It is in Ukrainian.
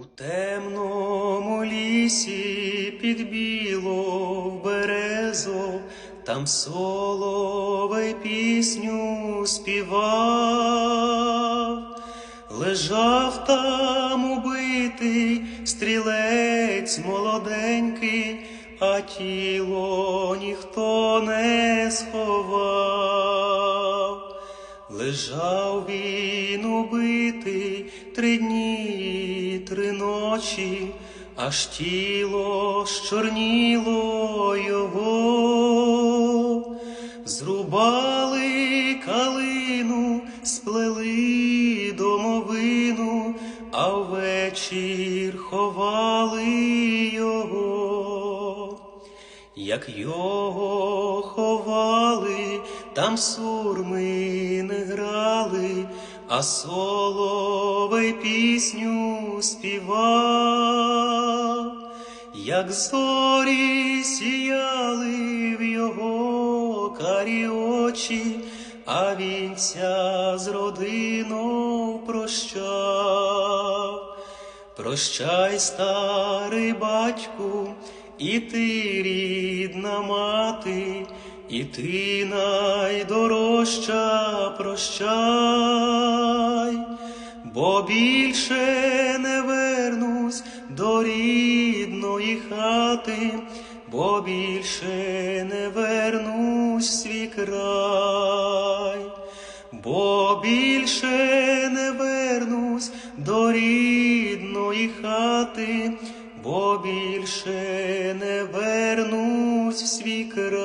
У темному лісі під білу березу, там соловей пісню співав, лежав там убитий стрілець молоденький, а тіло ніхто не сховав. Лежав він убитий три дні, три ночі, аж тіло щорніло його, зрубали калину, сплели домовину, а ввечір ховали його. Як його ховали, там сурми не грали, а соловей пісню співав, як зорі сіяли в його карі очі, а вінця з родиною прощав. Прощай, старий батьку, і ти рідна мати, і ти найдорожча прощай, бо більше не вернусь до рідної хати, бо більше не вернусь в свій край бо більше не вернусь до рідної хати, бо більше не вернусь в свій край.